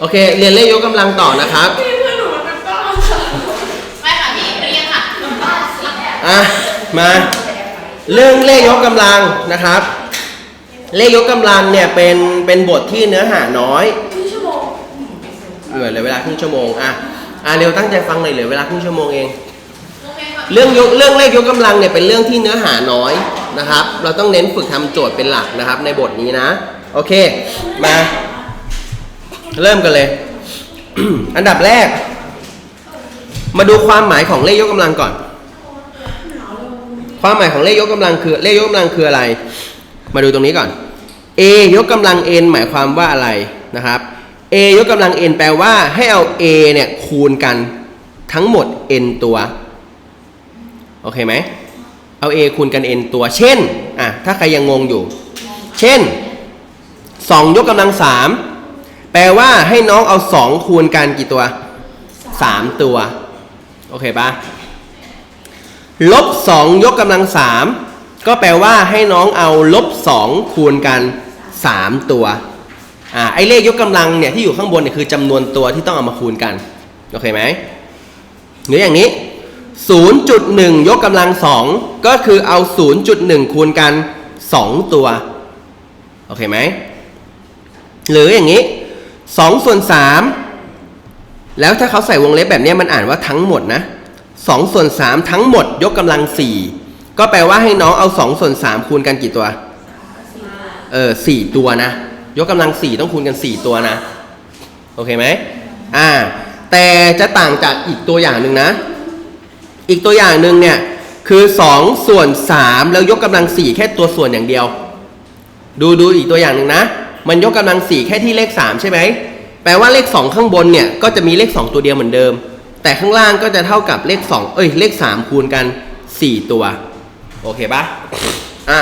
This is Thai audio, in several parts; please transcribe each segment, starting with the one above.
โอเค เรียนเลขยกกำลังต่อนะครับ พี่เพื่อนหนูมันเป็นบ้าค่ะไม่ค่ะพี่เรียนค่ะอะ มา เรื่องเลขยกกำลังนะครับ เลขยกกำลังเนี่ยเป็นเป็นบทที่เนื้อหาน้อยครึ่งชั่วโมงเหลือเหลือเวลาครึ่งชั่วโมงอะอะเร็วตั้งใจฟังหน่อยเหลือเวลาครึ่งชั่วโมงเอง โอเคค่ะเรื่องยกเรื่องเลขยกกำลังเนี่ยเป็นเรื่องที่เนื้อหาน้อยนะครับ เราต้องเน้นฝึกทำโจทย์เป็นหลักนะครับ ในบทนี้นะ โอเค มา เริ่มกันเลย อันดับแรก มาดูความหมายของเลขยกกำลังก่อน ความหมายของเลขยกกำลังคือ เลขยกกำลังคืออะไร มาดูตรงนี้ก่อน a ยกกำลัง n หมายความว่าอะไรนะครับ a ยกกำลัง n แปลว่าให้เอา a เนี่ยคูณกันทั้งหมด n ตัว โอเคไหม เอา a คูณกัน n ตัว เช่น อะ ถ้าใครยังงงอยู่ เช่น 2 ยกกำลัง3 แปลว่าให้น้องเอา2คูณกันกี่ตัว3ตัว โอเคปะลบ2ยกกำลัง3ก็แปลว่าให้น้องเอาลบ2คูณกัน3ตัวอ่าไอเลขยกกำลังเนี่ยที่อยู่ข้างบนเนี่ยคือจำนวนตัวที่ต้องเอามาคูณกัน โอเคไหมหรืออย่างนี้ 0.1 ยกกำลัง2ก็คือเอา 0.1 คูณกัน 2 ตัว โอเคไหม หรืออย่างนี้ 2 ส่วน 3 แล้วถ้าเขาใส่วงเล็บแบบนี้มันอ่านว่าทั้งหมดนะ2ส่วน 3 ทั้งหมดยกกำลัง 4 ก็แปลว่าให้น้องเอา 2 ส่วน 3 คูณกันกี่ตัว เออ4ตัวนะ ยกกำลัง 4 ต้องคูณกัน 4 ตัวนะ โอเคไหมอ่า แต่จะต่างจากอีกตัวอย่างหนึ่งนะ อีกตัวอย่างหนึ่งเนี่ยคือ 2 ส่วน 3 แล้วยกกำลัง 4 แค่ตัวส่วนอย่างเดียว ดูดูอีกตัวอย่างหนึ่งนะ มันยกกำลัง4แค่ที่เลข 3 ใช่ไหมแปลว่าเลข 2 ข้างบนเนี่ยก็จะมีเลข 2 ตัวเดียวเหมือนเดิม แต่ข้างล่างก็จะเท่ากับเลข 2 เอ้ยเลข 3 คูณกัน 4 ตัว โอเคปะอะ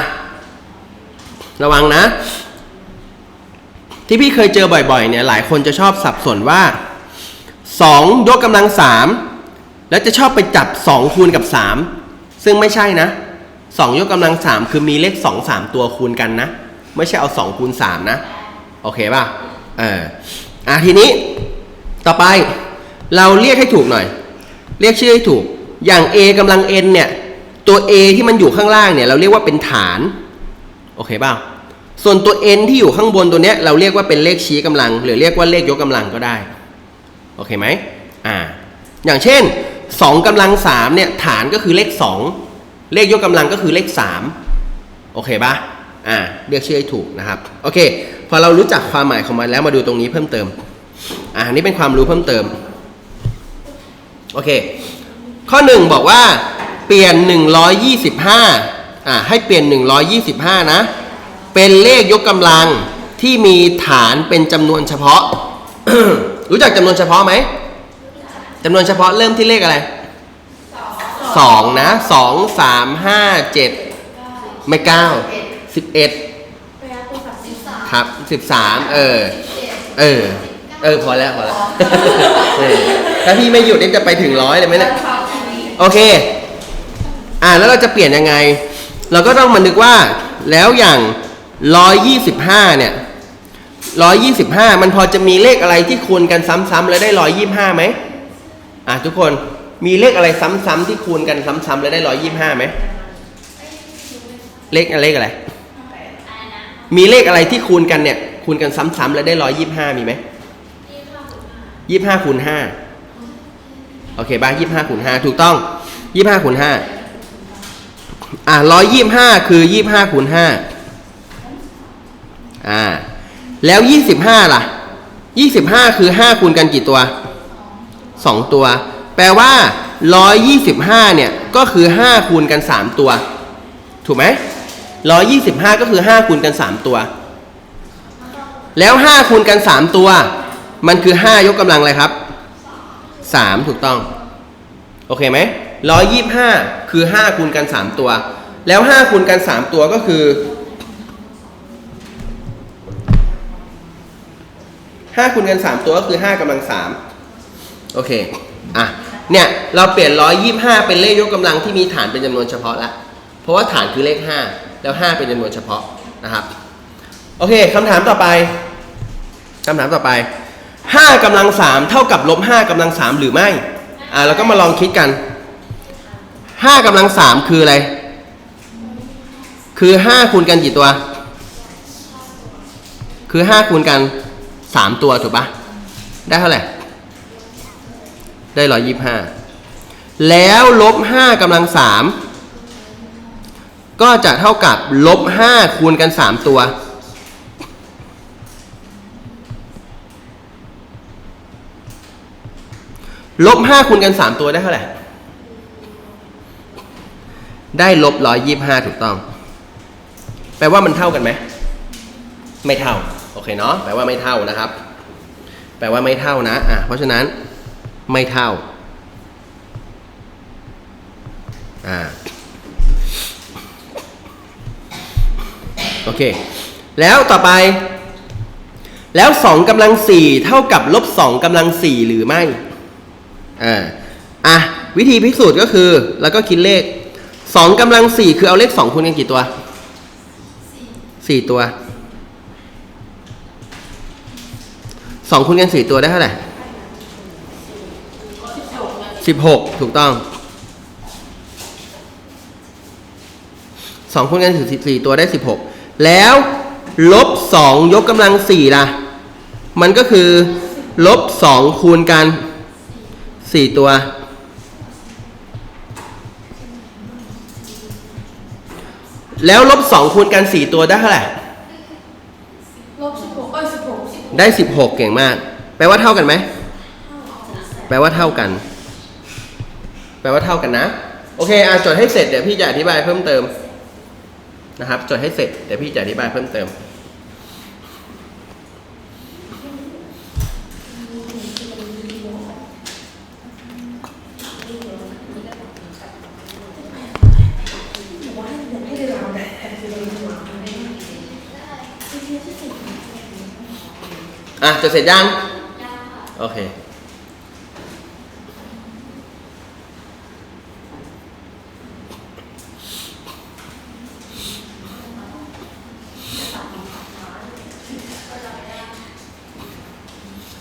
ระวังนะ ที่พี่เคยเจอบ่อยๆเนี่ยหลายคนจะชอบสับสนว่า 2 ยกกำลัง 3 แล้วจะชอบไปจับ 2 คูณกับ 3 ซึ่งไม่ใช่นะ2ยกกำลัง 3 คือมีเลข 2 3 ตัวคูณกันนะ ไม่ใช่เอา 2 คูณ 3 นะ โอเคป่ะเอออะทีนี้ต่อไปเราเรียกให้ถูกหน่อย เรียกชื่อให้ถูกอย่าง a กำลัง n เนี่ย ตัว a ที่มันอยู่ข้างล่างเนี่ยเราเรียกว่าเป็นฐาน โอเคป่ะส่วนตัว n ที่อยู่ข้างบนตัวเนี้ยเราเรียกว่าเป็นเลขชี้กำลัง หรือเรียกว่าเลขยกกำลังก็ได้ โอเคไหมอ่า อย่างเช่น2กำลัง3เนี่ยฐานก็คือเลข 2 เลขยกกำลังก็คือเลข 3 โอเคป่ะ อ่า เรียกชื่อให้ถูกนะครับ โอเค พอเรารู้จักความหมายของมันแล้วมาดูตรงนี้เพิ่มเติม อ่านี่เป็นความรู้เพิ่มเติม โอเค ข้อหนึ่งบอกว่า เปลี่ยน 125อ่าให้เปลี่ยน 125 นะ เป็นเลขยกกำลังที่มีฐานเป็นจำนวนเฉพาะ รู้จักจำนวนเฉพาะไหมจำนวนเฉพาะเริ่มที่เลขอะไรสองนะสองสามห้าเจ็ดไม่เก้าสิบเอ็ด ครับสิบสามเออ เออ เออ พอแล้ว พอแล้วเออถ้าพี่ไม่หยุดนี่จะไปถึงร้อยเลยไหมเนี่ย โอเค อ่าแล้วเราจะเปลี่ยนยังไง เราก็ต้องมานึกว่า แล้วอย่างร้อยยี่สิบห้าเนี่ยร้อยยี่สิบห้ามันพอจะมีเลขอะไรที่คูณกันซ้ำๆแล้วได้ร้อยยี่ห้าไหมอะทุกคนมีเลขอะไรซ้ำๆที่คูณกันซ้ำๆแล้วได้ร้อยยี่ห้าไหมเลขเลขอะไร มีเลขอะไรที่คูณกันเนี่ย คูณกันซ้ำๆแล้วได้ร้อยยี่ห้ามีไหมยี่ห้าคูณห้าโอเคบ้ายี่ห้าคูณห้าถูกต้องยี่ห้าคูณห้าอะร้อยยี่ห้าคือยี่ห้าคูณห้าอ่า แล้วยี่สิบห้าล่ะยี่สิบห้าคือห้าคูณกันกี่ตัวสองตัว แปลว่าร้อยยี่สิบห้าเนี่ย ก็คือห้าคูณกันสามตัว ถูกไหม ร้อยยี่สิบห้าก็คือห้าคูณกันสามตัว แล้วห้าคูณกันสามตัว มันคือห้ายกกำลังอะไรครับสามถูกต้อง โอเคไหมร้อยยี่ห้าคือห้าคูณกันสามตัว แล้วห้าคูณกันสามตัวก็คือห้าคูณกันสามตัวก็คือห้ากำลังสามโอเค อะเนี่ย เราเปลี่ยนร้อยยี่ห้าเป็นเลขยกกำลังที่มีฐานเป็นจำนวนเฉพาะล้วเพราะว่าฐานคือเลขห้า แล้วห้าเป็นจำนวนเฉพาะนะครับ โอเคคำถามต่อไปคำถามต่อไปห้ากำลังสามเท่ากับลบห้ากำลังสามหรือไม่อ่าเราก็มาลองคิดกันห้ากำลังสามคืออะไร คือห้าคูณกันกี่ตัว คือห้าคูณกันสามตัวถูกปะได้เท่าไหร่ ได้ร้อยยี่ห้าแล้วลบห้ากำลังสาม ก็จะเท่ากับลบห้าคูณกันสามตัว ลบห้าคูณกันสามตัวได้เท่าไหร่ ได้ลบร้อยยี่ห้าถูกต้อง แปลว่ามันเท่ากันไหม ไม่เท่า โอเคเนาะ แปลว่าไม่เท่านะครับ แปลว่าไม่เท่านะ อะ เพราะฉะนั้นไม่เท่า อ่า โอเค แล้วต่อไป แล้วสองกำลังสี่เท่ากับลบสองกำลังสี่หรือไม่ อ่า อะ วิธีพิสูจน์ก็คือ แล้วก็คิดเลขสองกำลังสี่คือเอาเลขสองคูณกันกี่ตัวสี่ตัวสองคูณกันสี่ตัวได้เท่าไหร่สิบหกถูกต้องสองคูณกันสี่สี่ตัวได้สิบหก แล้วลบสองยกกำลังสี่ล่ะ มันก็คือลบสองคูณกันสี่ตัว แล้วลบสองคูณกันสี่ตัวได้เท่าไหร่ลบสิบหกเอ้ยสิบหกสิบหกได้สิบหกเก่งมาก แปลว่าเท่ากันไหม แปลว่าเท่ากัน แปลว่าเท่ากันนะ โอเค อะจดให้เสร็จเดี๋ยวพี่จะอธิบายเพิ่มเติม นะครับ จดให้เสร็จ เดี๋ยวพี่จะอธิบายเพิ่มเติม อะจดเสร็จยัง โอเค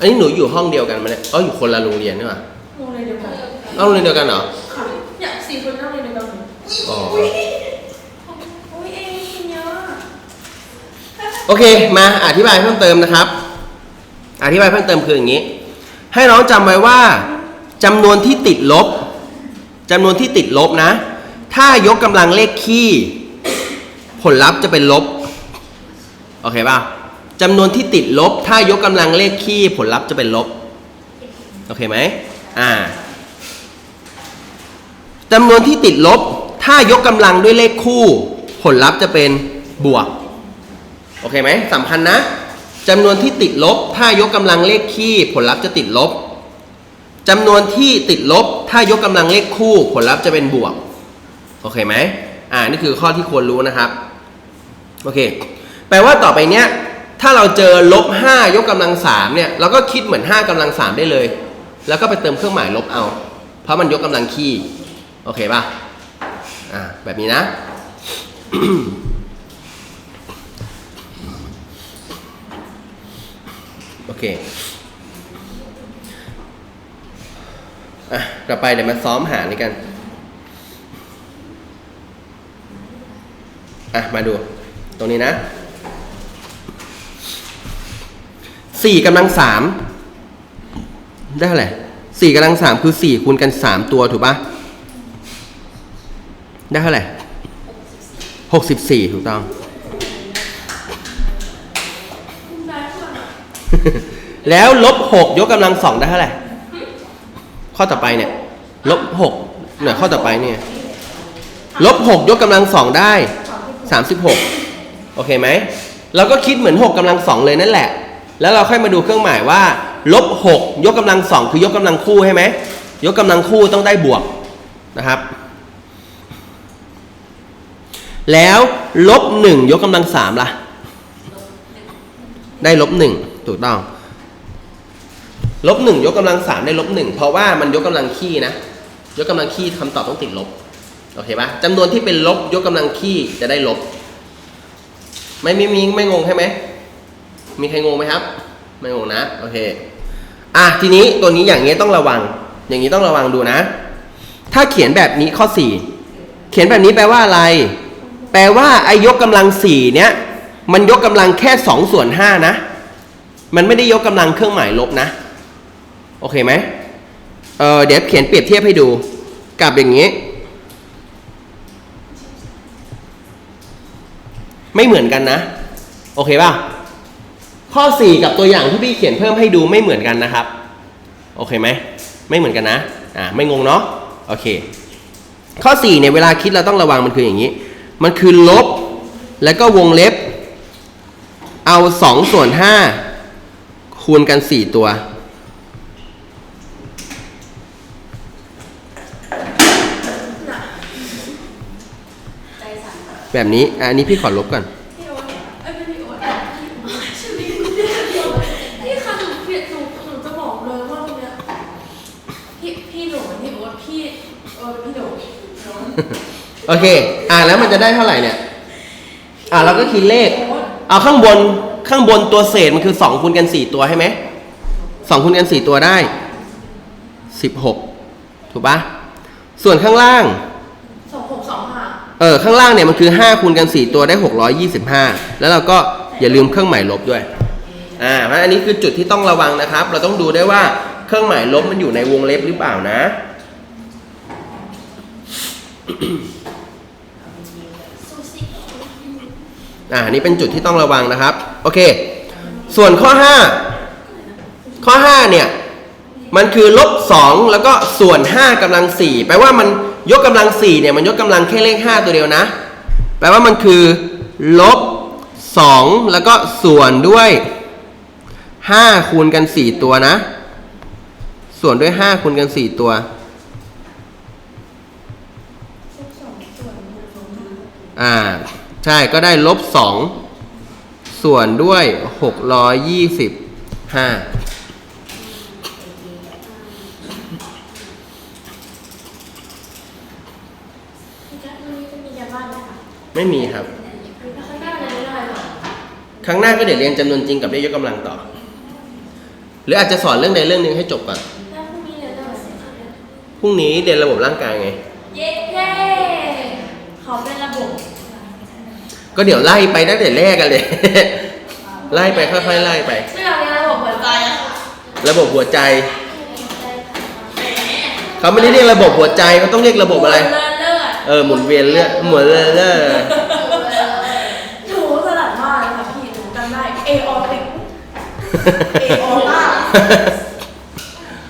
นนี้หนูอยู่ห้องเดียวกันไหมเนี่ยอ๋ออยู่คนละโรงเรียนนี่หว่าโรงเรียนเดียวกันเอ้าโรงเรียนเดียวกันเหรอ ค่ะเนี่ยสี่คนนั่งเรียนเดียวกันหมดอ๋ออุ้ยอุ้ยเองกินเยอะโอเค มาอธิบายเพิ่มเติมนะครับ อธิบายเพิ่มเติมคืออย่างนี้ ให้น้องจำไว้ว่าจำนวนที่ติดลบจำนวนที่ติดลบนะ ถ้ายกกำลังเลขคี่ ผลลัพธ์จะเป็นลบ โอเคป่ะ จำนวนที่ติดลบ ถ้ายกกำลังเลขคี่ผลลัพธ์จะเป็นลบ โอเคไหมอ่าจำนวนที่ติดลบ ถ้ายกกำลังด้วยเลขคู่ ผลลัพธ์จะเป็นบวก โอเคไหมสำคัญนะจำนวนที่ติดลบ ถ้ายกกำลังเลขคี่ ผลลัพธ์จะติดลบจำนวนที่ติดลบ ถ้ายกกำลังเลขคู่ ผลลัพธ์จะเป็นบวก โอเคไหมอ่า นี่คือข้อที่ควรรู้นะครับ โอเค แปลว่าต่อไปเนี้ย ถ้าเราเจอลบห้ายกกำลังสามเนี่ยเราก็คิดเหมือนห้ากำลังสามได้เลย แล้วก็ไปเติมเครื่องหมายลบเอา เพราะมันยกกำลังคี่โอเคป่ะอ่าแบบนี้นะโอเคอะต่อไปเดี๋ยวมาซ้อมหารนี่กันอะมาดูตรงนี้นะ สี่กำลังสามได้เท่าไหร่สี่กำลังสามคือสี่คูณกันสามตัวถูกปะได้เท่าไหร่หกสิบสี่ถูกต้อง แล้วลบหกยกกำลังสองได้เท่าไหร่ข้อต่อไปเนี่ย ลบหกเนี่ยข้อต่อไปเนี่ย ลบหกยกกำลังสองได้สามสิบหกโอเคไหมเราก็คิดเหมือนหกกำลังสองเลยนั่นแหละ แล้วเราค่อยมาดูเครื่องหมายว่าลบหกยกกำลังสองคือยกกำลังคู่ใช่ไหมยกกำลังคู่ต้องได้บวกนะครับ แล้วลบหนึ่งยกกำลังสามล่ะ ได้ลบหนึ่งถูกต้องลบหนึ่งยกกำลังสามได้ลบหนึ่งเพราะว่ามันยกกำลังคี่นะ ยกกำลังคี่คำตอบต้องติดลบโอเคปะจำนวนที่เป็นลบยกกำลังคี่จะได้ลบ ไม่ไมีมีไม่งงใช่ไหม มีใครงงไหมครับ ไม่งงนะ โอเค อะ ทีนี้ตัวนี้อย่างนี้ต้องระวัง อย่างนี้ต้องระวังดูนะ ถ้าเขียนแบบนี้ข้อ 4 เขียนแบบนี้แปลว่าอะไร แปลว่าไอ้ยกกำลังสี่เนี้ย มันยกกำลังแค่2ส่วน5นะ มันไม่ได้ยกกำลังเครื่องหมายลบนะ โอเคไหมเออเดี๋ยวเขียนเปรียบเทียบให้ดู กับอย่างนี้ ไม่เหมือนกันนะ โอเคป่ะ ข้อ 4 กับตัวอย่างที่พี่เขียนเพิ่มให้ดูไม่เหมือนกันนะครับ โอเคไหมไม่เหมือนกันนะอ่าไม่งงเนาะโอเค ข้อ4เนี่ยเวลาคิดเราต้องระวังมันคืออย่างนี้ มันคือลบแล้วก็วงเล็บ เอา 2 ส่วน 5 คูณกัน 4 ตัว แบบนี้อะอันนี้พี่ขอลบก่อน พี่โอ๊ตเอ้ยไม่พี่โอ๊ตชื่อพี่พี่ค่ะหนูเปลี่ยนหนูหนูจะบอกเลยว่าตรงเนี้ยพี่พี่หนูพี่โอ๊ตพี่เออพี่หนู โอเค อ่าแล้วมันจะได้เท่าไหร่เนี่ย อ่าเราก็คิดเลข เอาข้างบนข้างบนตัวเศษมันคือ2คูณกัน4ตัวใช่ไหมสองคูณกัน4ตัวได้16ถูกปะส่วนข้างล่างสองหกสองห้าเออข้างล่างเนี่ยมันคือ5คูณกัน4ตัวได้625แล้วเราก็อย่าลืมเครื่องหมายลบด้วยอ่าเพราะอันนี้คือจุดที่ต้องระวังนะครับ เราต้องดูได้วยว่าเครื่องหมายลบมันอยู่ในวงเล็บหรือเปล่านะ อ่านนี้เป็นจุดที่ต้องระวังนะครับ โอเค ส่วนข้อ 5 ข้อ 5 เนี่ย มันคือลบ 2 แล้วก็ส่วน5กำลัง 4 แปลว่ามันยกกำลัง 4 เนี่ย มันยกกำลังแค่เลข 5 ตัวเดียวนะ แปลว่ามันคือลบ 2 แล้วก็ส่วนด้วย 5 คูณกัน 4 ตัวนะ ส่วนด้วย 5 คูณกัน 4 ตัวอ่า ใช่ก็ได้ลบ2ส่วนด้วย625พี่แจ๊ควันนี้จะมียาบ้าไม่มีครับ ครั้งหน้าก็เดี๋ยวเรียนจำนวนจริงกับเลขยกกำลังต่อ หรืออาจจะสอนเรื่องใดเรื่องหนึ่งให้จบก่อนพรุ่งนี้เรียนระบบร่างกายไง เย้เย้ขอเป็นระบบ ก็เดี๋ยวไล่ไปตั้งแต่แรกกันเลย ไล่ไปค่อยๆไล่ไปไม่อยากเรียนระบบหัวใจอะค่ะระบบหัวใจ เขาไม่ได้เรียกระบบหัวใจเขาต้องเรียกระบบอะไร เลือดเลือดเออหมุนเวียนเลือดหมุนเลือดเลือดหนูถนัดมากเลยค่ะพี่หนูจำได้เอออติกเอออล่า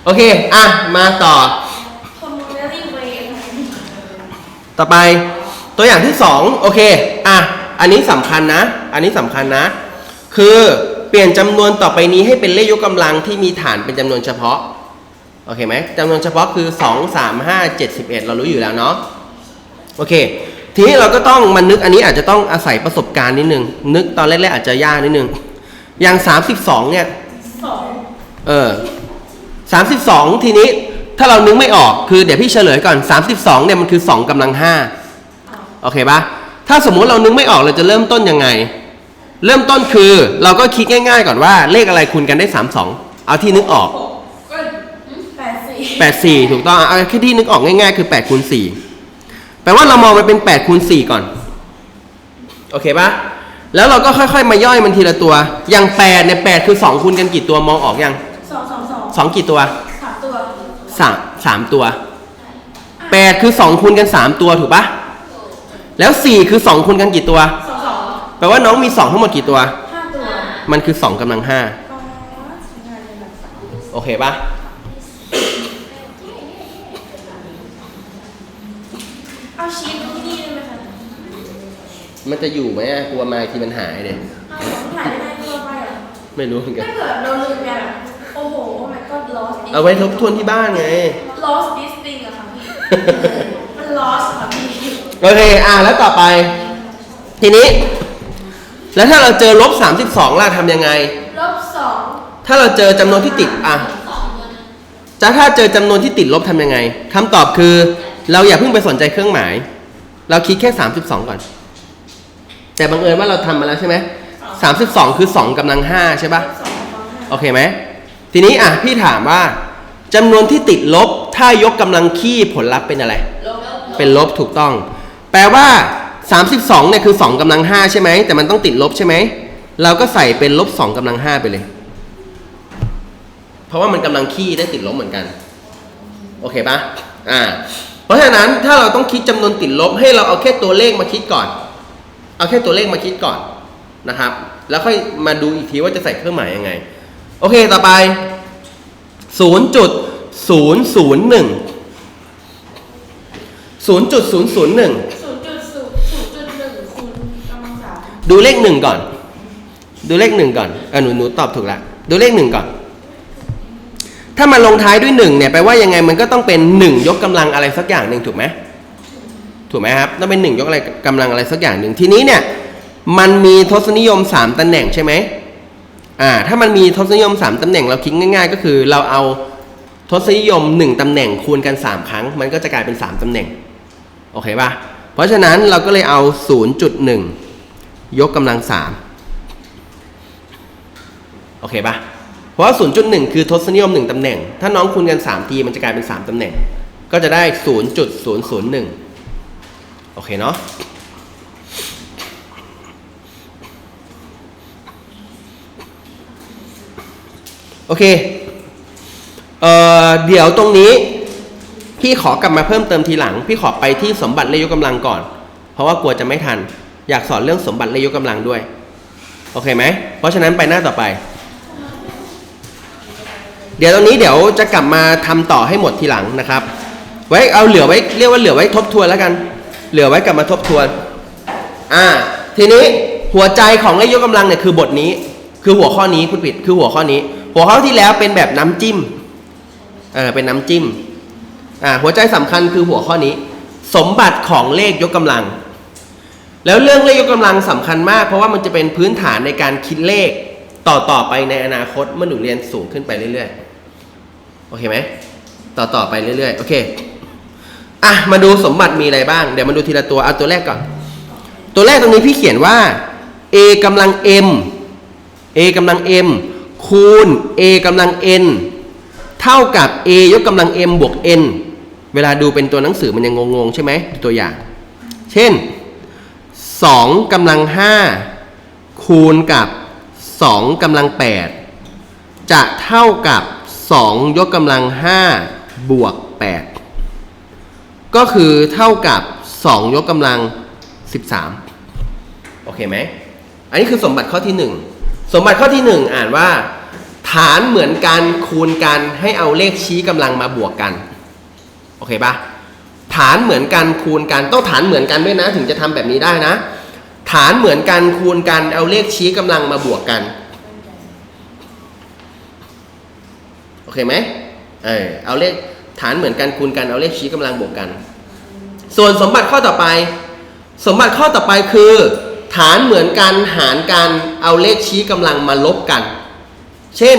โอเค อะ มาต่อ คอมมูนิตี้เวย์ต่อไป ตัวอย่างที่สองโอเค อะ อันนี้สำคัญนะ อันนี้สำคัญนะ คือเปลี่ยนจำนวนต่อไปนี้ให้เป็นเลขยกกำลังที่มีฐานเป็นจำนวนเฉพาะ โอเคไหมจำนวนเฉพาะคือ 2 3 5 7 11 เรารู้อยู่แล้วเนาะ โอเค ทีนี้เราก็ต้องมันนึกอันนี้อาจจะต้องอาศัยประสบการณ์นิดนึง นึกตอนแรกๆอาจจะยากนิดนึง อย่าง 32 เนี่ยสองเออสามสิบสองทีนี้ถ้าเรานึกไม่ออกคือเดี๋ยวพี่เฉลยก่อนสามสิบสองเนี่ยมันคือสองกำลังห้าโอเคปะ ถ้าสมมุติเรานึกไม่ออกเราจะเริ่มต้นยังไง เริ่มต้นคือเราก็คิดง่าย ๆ ก่อนว่าเลขอะไรคูณกันได้สามสองเอาที่นึกออกก็แปดสี่แปดสี่ถูกต้องเอาแค่ที่นึกออกง่ายๆ คือแปดคูณสี่แปลว่าเรามองมันเป็นแปดคูณสี่ก่อน โอเคปะแล้วเราก็ค่อยๆ มาย่อยมันทีละตัว อย่างแปดเนี่ยแปดคือสองคูณกันกี่ตัวมองออกยังสองสองสองสองกี่ตัวสามตัวสามสามตัวแปดคือสองคูณกันสามตัวถูกปะ แล้วสี่คือสองคูณกันกี่ตัว สองสองแปลว่าน้องมีสองทั้งหมดกี่ตัว ห้าตัว มันคือสองกำลังห้าอ๋อใช้งานเป็นแบบสามโอเคปะเอาชีสที่นี่ได้ไหมคะมันจะอยู่ไหมอะกลัวมาทีมันหายเลยเอาของถ่ายไม่ได้ก็เอาไปอะไม่รู้เหมือนกัน ถ้าเกิดเราลืมไงแบบโอ้โหโอ้ my god lost this เอาไว้ทบทวนที่บ้านไง lost this thing อะค่ะพี่มัน lost ค่ะพี่โอเค อะแล้วต่อไป ทีนี้ แล้วถ้าเราเจอลบสามสิบสองล่ะทำยังไง ลบสองถ้าเราเจอจำนวนที่ติด อะจะถ้าเจอจำนวนที่ติดลบทำยังไงคำตอบคือ เราอย่าเพิ่งไปสนใจเครื่องหมาย เราคิดแค่ 32 ก่อน แต่บังเอิญว่าเราทำมาแล้วใช่ไหม32 คือ 2กำลัง 5 ใช่ปะสองสองห้าโอเคไหม ทีนี้อะพี่ถามว่าจำนวนที่ติดลบถ้ายกกำลังคี่ผลลัพธ์เป็นอะไรลบ เป็นลบถูกต้อง แปลว่า 32เนี่ยคือ2กำลัง5ใช่ไหมแต่มันต้องติดลบใช่ไหมเราก็ใส่เป็นลบ2กำลัง5ไปเลย เพราะว่ามันกำลังคี่ได้ติดลบเหมือนกัน โอเคปะอ่าเพราะฉะนั้นถ้าเราต้องคิดจำนวนติดลบให้เราเอาแค่ตัวเลขมาคิดก่อน เอาแค่ตัวเลขมาคิดก่อนนะครับ แล้วค่อยมาดูอีกทีว่าจะใส่เครื่องหมายยังไง โอเคต่อไป0.001 0.001 ศูนย์จุดศูนย์ศูนย์หนึ่งศูนย์จุดหนึ่งคูณกำลังสามดูเลขหนึ่งก่อน ดูเลขหนึ่งก่อนเออหนูหนูตอบถูกแล้วดูเลขหนึ่งก่อน ถ้ามาลงท้ายด้วยหนึ่งเนี่ยแปลว่ายังไงมันก็ต้องเป็นหนึ่งยกกำลังอะไรสักอย่างหนึ่งถูกไหมถูกไหมครับต้องเป็นหนึ่งยกอะไรกำลังอะไรสักอย่างหนึ่งทีนี้เนี่ยมันมีทศนิยมสามตำแหน่งใช่ไหมอ่าถ้ามันมีทศนิยมสามตำแหน่งเราคิดง่าย ๆ ก็คือเราเอาทศนิยมหนึ่งตำแหน่งคูณกันสามครั้ง มันก็จะกลายเป็นสามตำแหน่ง โอเคป่ะ เพราะฉะนั้นเราก็เลยเอา 0.1 ยกกำลัง3โอเคป่ะ เพราะว่า0.1 คือทศนิยม 1ตำแหน่ง ถ้าน้องคูณกัน 3 ทีมันจะกลายเป็น 3ตำแหน่ง ก็จะได้ 0.001 โอเคเนาะโอเคเอ่อเดี๋ยวตรงนี้ พี่ขอกลับมาเพิ่มเติมทีหลัง พี่ขอไปที่สมบัติเลขยกกำลังก่อน เพราะว่ากลัวจะไม่ทัน อยากสอนเรื่องสมบัติเลขยกกำลังด้วย โอเคไหม เพราะฉะนั้นไปหน้าต่อไป เดี๋ยวตรงนี้เดี๋ยวจะกลับมาทำต่อให้หมดทีหลังนะครับ ไว้เอาเหลือไว้เรียกว่าเหลือไว้ทบทวนแล้วกัน เหลือไว้กลับมาทบทวน อ่า ทีนี้หัวใจของเลขยกกำลังเนี่ยคือบทนี้ คือหัวข้อนี้พูดผิด คือหัวข้อนี้ หัวข้อที่แล้วเป็นแบบน้ำจิ้มเออเป็นน้ำจิ้ม อ่าหัวใจสำคัญคือหัวข้อนี้ สมบัติของเลขยกกำลัง แล้วเรื่องเลขยกกำลังสำคัญมาก เพราะว่ามันจะเป็นพื้นฐานในการคิดเลขต่อต่อไปในอนาคตเมื่อหนูเรียนสูงขึ้นไปเรื่อยๆโอเคไหมต่อต่อไปเรื่อยๆโอเคอะมาดูสมบัติมีอะไรบ้างเดี๋ยวมาดูทีละตัวเอาตัวแรกก่อน ตัวแรกตรงนี้พี่เขียนว่า a กำลัง m a กำลัง m คูณ a กำลัง n เท่ากับ a ยกกำลัง m บวก n เวลาดูเป็นตัวหนังสือมันยังงงๆใช่ไหมตัวอย่าง เช่น2กำลัง 5 คูณกับ 2กำลัง 8 จะเท่ากับ 2 ยกกำลัง 5 บวก 8 ก็คือเท่ากับ 2 ยกกำลัง 13 โอเคไหม อันนี้คือสมบัติข้อที่ 1 สมบัติข้อที่ 1 อ่านว่า ฐานเหมือนกันคูณกันให้เอาเลขชี้กำลังมาบวกกัน โอเคปะฐานเหมือนกันคูณกันต้องฐานเหมือนกันด้วยนะ ถึงจะทำแบบนี้ได้นะ ฐานเหมือนกันคูณกันเอาเลขชี้กำลังมาบวกกันโอเคไหมเออเอาเลขฐานเหมือนกันคูณกันเอาเลขชี้กำลังบวกกัน ส่วนสมบัติข้อต่อไป สมบัติข้อต่อไปคือ ฐานเหมือนกันหารกันเอาเลขชี้กำลังมาลบกัน เช่น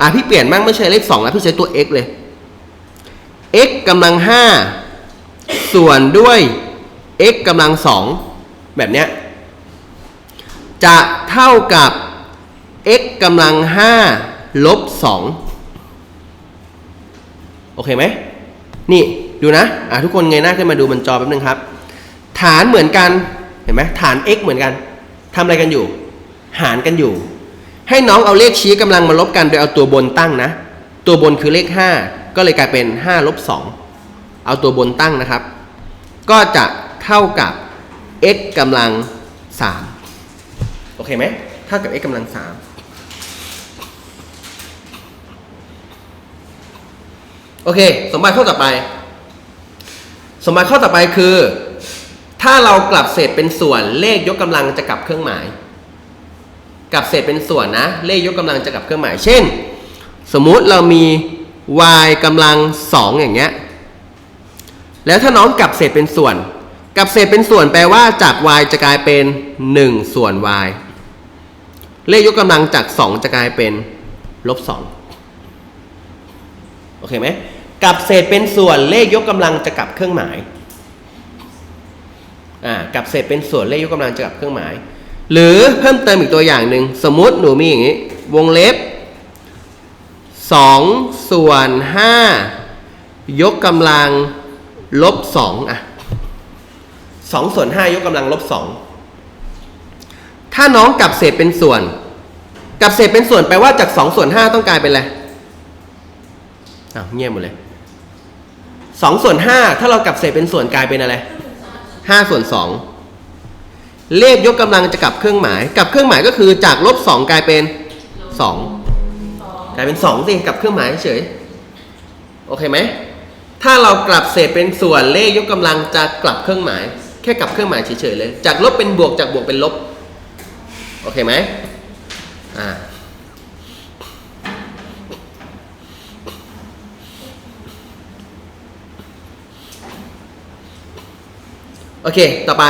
อะพี่เปลี่ยนบ้างไม่ใช่เลข2แล้วพี่ใช้ตัว x เลย x กำลัง5ส่วนด้วย x กำลัง2แบบเนี้ยจะเท่ากับ x กำลัง5ลบ2โอเคไหมนี่ดูนะอะทุกคนเงยหน้าขึ้นมาดูบนจอแป๊บนึงครับ ฐานเหมือนกันเห็นไหมฐาน x เหมือนกันทำอะไรกันอยู่ หารกันอยู่ ให้น้องเอาเลขชี้กำลังมาลบกันโดยเอาตัวบนตั้งนะ ตัวบนคือเลข 5 ก็เลยกลายเป็น5ลบ2เอาตัวบนตั้งนะครับ ก็จะเท่ากับ x กำลัง3โอเคไหมเท่ากับ x กำลัง3โอเค สมบัติข้อต่อไป สมบัติข้อต่อไปคือ ถ้าเรากลับเศษเป็นส่วนเลขยกกำลังจะกลับเครื่องหมายกลับเศษเป็นส่วนนะ เลขยกกำลังจะกลับเครื่องหมาย เช่น สมมุติเรามี y กำลัง 2 อย่างเงี้ย แล้วถ้าน้องกลับเศษเป็นส่วน กลับเศษเป็นส่วนแปลว่าจาก y จะกลายเป็น 1 ส่วน y เลขยกกำลังจาก 2 จะกลายเป็นลบ2โอเคไหมกลับเศษเป็นส่วนเลขยกกำลังจะกลับเครื่องหมาย อ่า กลับเศษเป็นส่วนเลขยกกำลังจะกลับเครื่องหมาย หรือเพิ่มเติมอีกตัวอย่างหนึ่งสมมติหนูมีอย่างนี้ วงเล็บ สองส่วนห้ายกกำลังลบสองอะสองส่วนห้ายกกำลังลบสองถ้าน้องกลับเศษเป็นส่วน กลับเศษเป็นส่วนแปลว่าจากสองส่วนห้าต้องกลายเป็นอะไรอ้าวเงียบหมดเลยสองส่วนห้าถ้าเรากลับเศษเป็นส่วนกลายเป็นอะไรห้าส่วนสองเลขยกกำลังจะกลับเครื่องหมาย กลับเครื่องหมายก็คือจากลบสองกลายเป็นสอง กลายเป็นสองสิกลับเครื่องหมายเฉย โอเคไหม ถ้าเรากลับเศษเป็นส่วนเลขยกกำลังจะกลับเครื่องหมาย แค่กลับเครื่องหมายเฉยๆเลย จากลบเป็นบวกจากบวกเป็นลบ โอเคไหมอ่าโอเค ต่อไป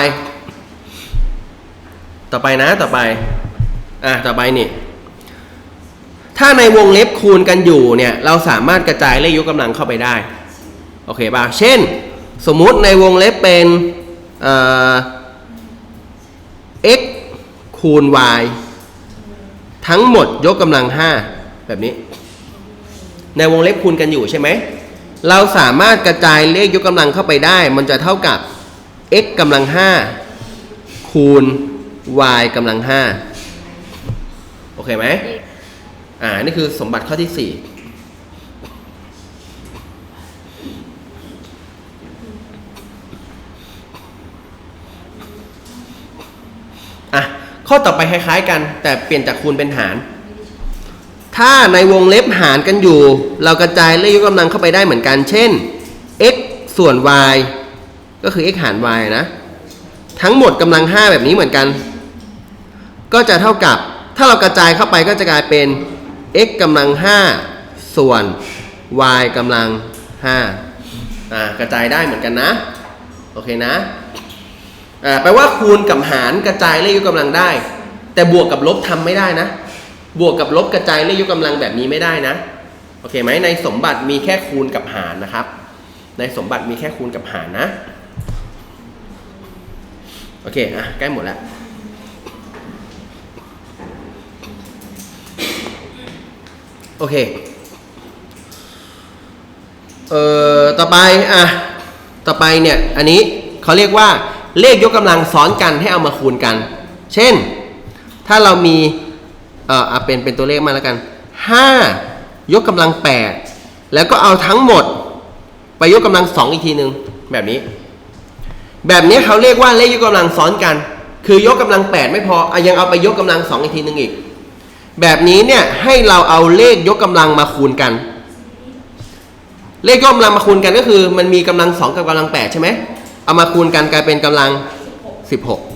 ต่อไปนะ ต่อไป อะ ต่อไปนี่ ถ้าในวงเล็บคูณกันอยู่เนี่ย เราสามารถกระจายเลขยกกำลังเข้าไปได้ โอเคป่ะ เช่น สมมุติในวงเล็บเป็นเอ่อ x คูณ y ทั้งหมดยกกำลัง 5 แบบนี้ ในวงเล็บคูณกันอยู่ใช่ไหม เราสามารถกระจายเลขยกกำลังเข้าไปได้ มันจะเท่ากับ x กำลัง 5 คูณ y กำลัง 5 โอเคไหม อ่านี่คือสมบัติข้อที่4อะข้อต่อไปคล้ายๆกัน แต่เปลี่ยนจากคูณเป็นหาร ถ้าในวงเล็บหารกันอยู่ เรากระจายเลขยกกำลังเข้าไปได้เหมือนกัน เช่น x ส่วน y ก็คือ x หาร y นะ ทั้งหมดกำลัง 5 แบบนี้เหมือนกัน ก็จะเท่ากับ ถ้าเรากระจายเข้าไปก็จะกลายเป็น x กำลัง 5 ส่วน y กำลัง 5 อ่ากระจายได้เหมือนกันนะ โอเคนะ อ่าแปลว่าคูณกับหารกระจายเลขยกกำลังได้ แต่บวกกับลบทำไม่ได้นะ บวกกับลบกระจายเลขยกกำลังแบบนี้ไม่ได้นะ โอเคไหมในสมบัติมีแค่คูณกับหารนะครับ ในสมบัติมีแค่คูณกับหารนะ โอเค อะ ใกล้หมดแล้ว โอเค เอ่อ ต่อไป อะ ต่อไปเนี่ย อันนี้เขาเรียกว่า เลขยกกำลังซ้อนกันให้เอามาคูณกัน เช่น ถ้าเรามี เอ่ออะเป็น เป็นตัวเลขมาแล้วกัน 5 ยกกำลัง 8 แล้วก็เอาทั้งหมด ไปยกกำลัง 2 อีกทีหนึ่งแบบนี้ แบบนี้เขาเรียกว่าเลขยกกำลังซ้อนกัน คือยกกำลัง 8 ไม่พออะยังเอาไปยกกำลัง 2 อีกทีหนึ่งอีก แบบนี้เนี่ยให้เราเอาเลขยกกำลังมาคูณกัน เลขยกกำลังมาคูณกันก็คือ มันมีกำลัง2กับกำลัง8ใช่ไหมเอามาคูณกันกลายเป็นกำลัง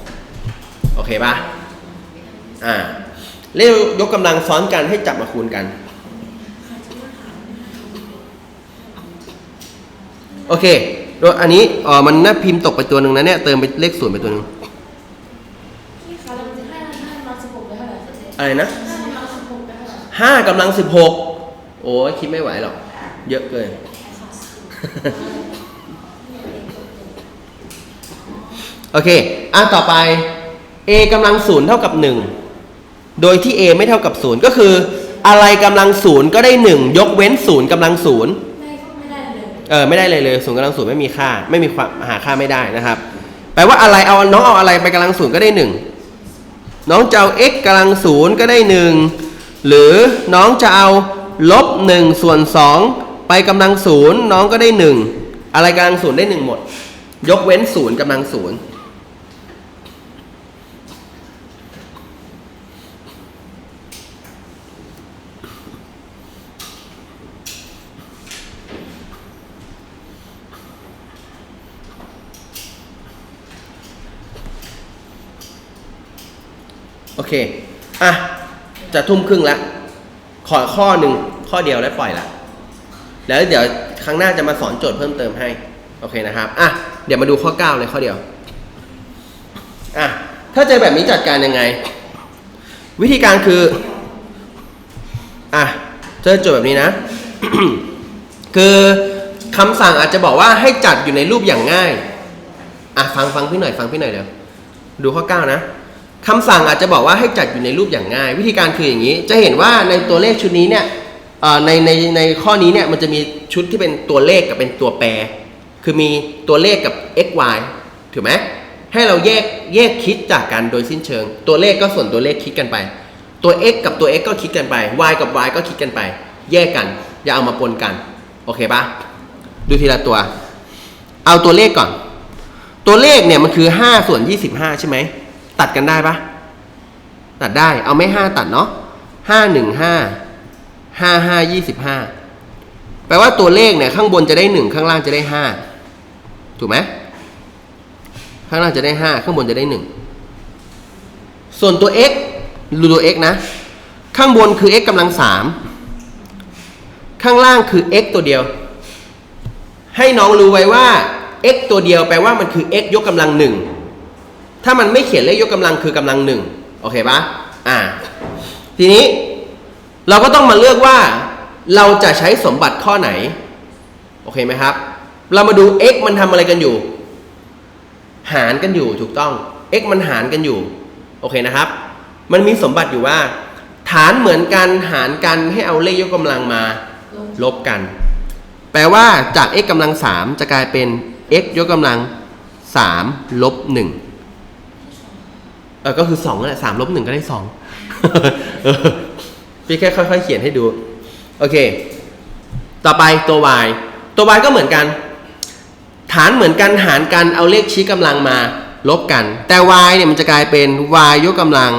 16โอเคป่ะอ่าเลขยกกำลังซ้อนกันให้จับมาคูณกัน โอเคโดยอันนี้อ๋อมันน่าพิมพ์ตกไปตัวหนึ่งนะเนี่ยเติมไปเลขศูนย์ไปตัวหนึ่งพี่คะเราจะให้ ให้มาสิบหกได้เท่าไหร่อะไรนะให้มาสิบหกได้เท่าไหร่ห้ากำลังสิบหกโอ้ยคิดไม่ไหวหรอก เยอะเกิน โอเค อะ ต่อไป a กำลังศูนย์เท่ากับหนึ่งโดยที่ a ไม่เท่ากับศูนย์ก็คือ อะไรกำลังศูนย์ก็ได้หนึ่งยกเว้นศูนย์กำลังศูนย์ไม่ก็ไม่ได้เลยเออไม่ได้เลยเลยศูนย์กำลังศูนย์ไม่มีค่า ไม่มีความหาค่าไม่ได้นะครับ แปลว่าอะไรเอาน้องเอาอะไรไปกำลังศูนย์ก็ได้ห น้องจะเอา x กำลังศูนย์ก็ได้หนึ่งหรือน้องจะเอาลบหนึ่งส่วนสองไปกำลังศูนย์น้องก็ได้หนึ่งอะไรกำลังศูนย์ได้หนึ่งหมด ยกเว้นศูนย์กำลังศูนย์ โอเค อะ จะทุ่มครึ่งละ ขอข้อหนึ่งข้อเดียวแล้วปล่อยละ แล้วเดี๋ยวครั้งหน้าจะมาสอนโจทย์เพิ่มเติมให้ โอเคนะครับ อะ เดี๋ยวมาดูข้อ 9 เลยข้อเดียว อะ ถ้าเจอแบบนี้จัดการยังไง วิธีการคือ อะ เจอโจทย์แบบนี้นะ คือคำสั่งอาจจะบอกว่าให้จัดอยู่ในรูปอย่างง่าย อะ ฟังฟังพี่หน่อยฟังพี่หน่อยเดี๋ยว ดูข้อ 9 นะ คำสั่งอาจจะบอกว่าให้จัดอยู่ในรูปอย่างง่าย วิธีการคืออย่างนี้ จะเห็นว่าในตัวเลขชุดนี้เนี่ยในในในข้อนี้เนี่ยมันจะมีชุดที่เป็นตัวเลขกับเป็นตัวแปร คือมีตัวเลขกับ x y ถูกไหมให้เราแยกแยกคิดจากกันโดยสิ้นเชิง ตัวเลขก็ส่วนตัวเลขคิดกันไป ตัว x กับตัว x ก็คิดกันไป y กับ y ก็คิดกันไป แยกกัน อย่าเอามาปนกัน โอเคปะดูทีละตัว เอาตัวเลขก่อน ตัวเลขเนี่ยมันคือ 5 ส่วน 25 ใช่ไหม ตัดกันได้ปะตัดได้ เอาไม่5ตัดเนาะ5 1 5 5 5 25แปลว่าตัวเลขเนี่ยข้างบนจะได้1ข้างล่างจะได้5ถูกไหมข้างล่างจะได้5ข้างบนจะได้1ส่วนตัว x ดูตัว x นะ ข้างบนคือ x กำลัง3ข้างล่างคือ x ตัวเดียว ให้น้องรู้ไว้ว่า x ตัวเดียวแปลว่ามันคือ x ยกกำลังหนึ่ง ถ้ามันไม่เขียนเลขยกกำลังคือกำลังหนึ่งโอเคปะอ่า ทีนี้เราก็ต้องมาเลือกว่าเราจะใช้สมบัติข้อไหน โอเคไหมครับ เรามาดู x มันทำอะไรกันอยู่ หารกันอยู่ถูกต้อง x มันหารกันอยู่ โอเคนะครับ มันมีสมบัติอยู่ว่า ฐานเหมือนกันหารกันให้เอาเลขยกกำลังมา ลบกัน แปลว่าจาก x กำลัง3จะกลายเป็น x ยกกำลัง3ลบ1เอ อก็คือ2นั่นแหละ3ลบ1ก็ได้2เออพี่แค่ค่อย ๆ เขียนให้ดู โอเค ต่อไปตัว y ตัว y ก็เหมือนกัน ฐานเหมือนกันหารกันเอาเลขชี้กำลังมาลบกัน แต่ y เนี่ยมันจะกลายเป็น y ยกกำลัง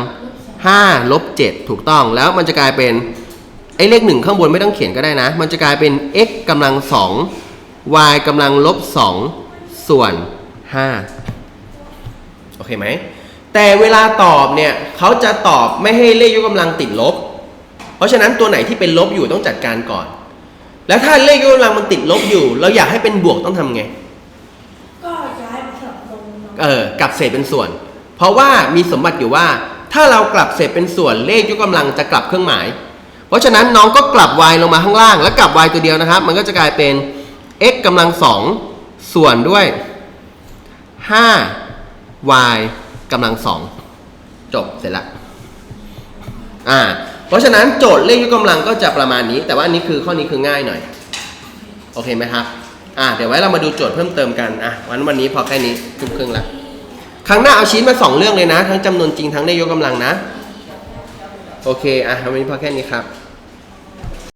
5ลบ7ถูกต้องแล้วมันจะกลายเป็นไอ้เลขหนึ่งข้างบนไม่ต้องเขียนก็ได้นะ มันจะกลายเป็น x กำลัง 2 y กำลังลบ 2 ส่วน 5 โอเคไหม แต่เวลาตอบเนี่ยเขาจะตอบไม่ให้เลขยกกำลังติดลบ เพราะฉะนั้นตัวไหนที่เป็นลบอยู่ต้องจัดการก่อน แล้วถ้าเลขยกกำลังมันติดลบอยู่ เราอยากให้เป็นบวกต้องทำไง ก็ย้ายมาสลับตรงเนาะเออกลับเศษเป็นส่วน เพราะว่ามีสมบัติอยู่ว่า ถ้าเรากลับเศษเป็นส่วนเลขยกกำลังจะกลับเครื่องหมาย เพราะฉะนั้นน้องก็กลับ y ลงมาข้างล่าง แล้วกลับ y ตัวเดียวนะครับ มันก็จะกลายเป็น x กำลังสองส่วนด้วย 5 y กำลังสองจบเสร็จละอ่า เพราะฉะนั้นโจทย์เลขยกกำลังก็จะประมาณนี้ แต่ว่าอันนี้คือข้อนี้คือง่ายหน่อย โอเคไหมครับ อ่า เดี๋ยวไว้เรามาดูโจทย์เพิ่มเติมกันอะวันวันนี้พอแค่นี้ทุ่มครึ่งละครั้งหน้าเอาชีตมาสองเรื่องเลยนะ ทั้งจำนวนจริงทั้งเลขยกกำลังนะ โอเค อะวันนี้พอแค่นี้ครับ